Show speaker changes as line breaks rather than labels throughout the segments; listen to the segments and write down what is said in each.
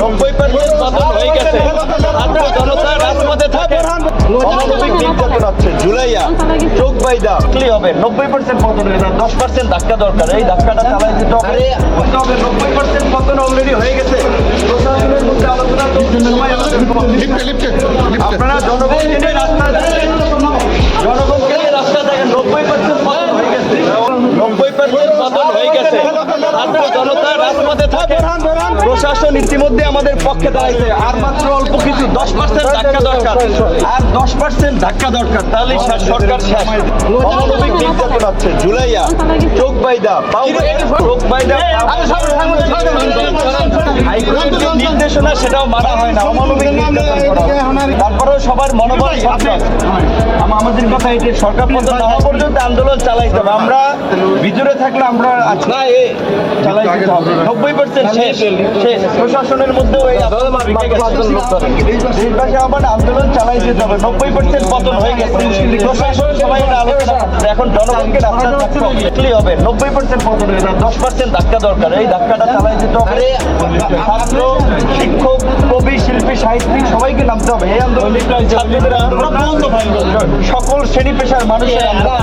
নব্বই পার্সেন্ট পতন হয়ে গেছে। আজকে জনতা রাজপথে থাকে
অমানবিক
নির্যাতন আছে জুলাইয়া চোখ বাই দা হবে নব্বই পার্সেন্ট পতন হয়ে যায় দশ পার্সেন্ট ধাক্কা দরকার এই ধাক্কাটা চালাই দিতে হবে নব্বই পার্সেন্ট পতন অলরেডি হয়ে গেছে প্রশাসনের মধ্যে আলোচনা আপনারা জনগণ জনতা রাজপথে থাকে প্রশাসন ইতিমধ্যে আমাদের পক্ষে দাঁড়াইছে আর মাত্র অল্প কিছু দশ পার্সেন্ট ধাক্কা দরকার আর দশ পার্সেন্ট ধাক্কা দরকার তাহলে সরকার শেষ অমানবিক নির্যাতন আছে জুলাইয়া চোখ বাইদা চোখ বাইদা
হাইকোর্টের
নির্দেশনা সেটাও মানা হয় না অমানবিক নির্যাতন করা হয়। তারপরেও সবার মনোবল আমাদের কথা এটি সরকার না পর্যন্ত আন্দোলন চালাইতে হবে। আমরা ভিতরে থাকলে আমরা দিতে হবে। নব্বই পার্সেন্ট শেষ। শেষ। প্রশাসনের মধ্যেও এই। দেশবাসী আবার আন্দোলন চালাই দিতে হবে। নব্বই পার্সেন্ট পতন হয়ে গেছে। প্রশাসন সবাই আলোচনা এখন জনগণকে রাস্তায় থাকতে হবে। নব্বই পার্সেন্ট পতন হয়ে দশ পার্সেন্ট ধাক্কা দরকার। এই ধাক্কাটা চালাই দিতে হবে। ছাত্র শিক্ষক কবি শিল্পী সাহিত্যিক সবাইকে নামতে হবে এই আন্দোলন সকল শ্রেণি পেশার মানুষের আন্দোলন।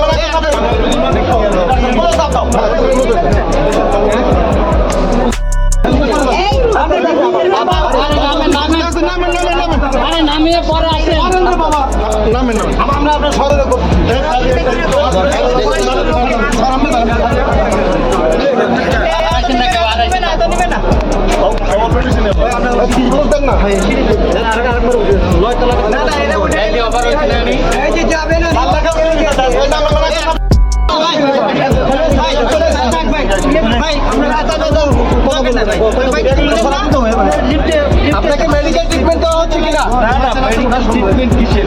না
না মেডিকেল ট্রিটমেন্ট
কিসের পারলে তো
ভিতরেই মাইরা ফেলে। আরে নামিয়ে পরে আসেন আসেন না
কেউ আর এই যে আবার
ওইখানে ট্রিটমেন্ট দেওয়া হচ্ছে কিনা?
না না ট্রিটমেন্ট কিসের?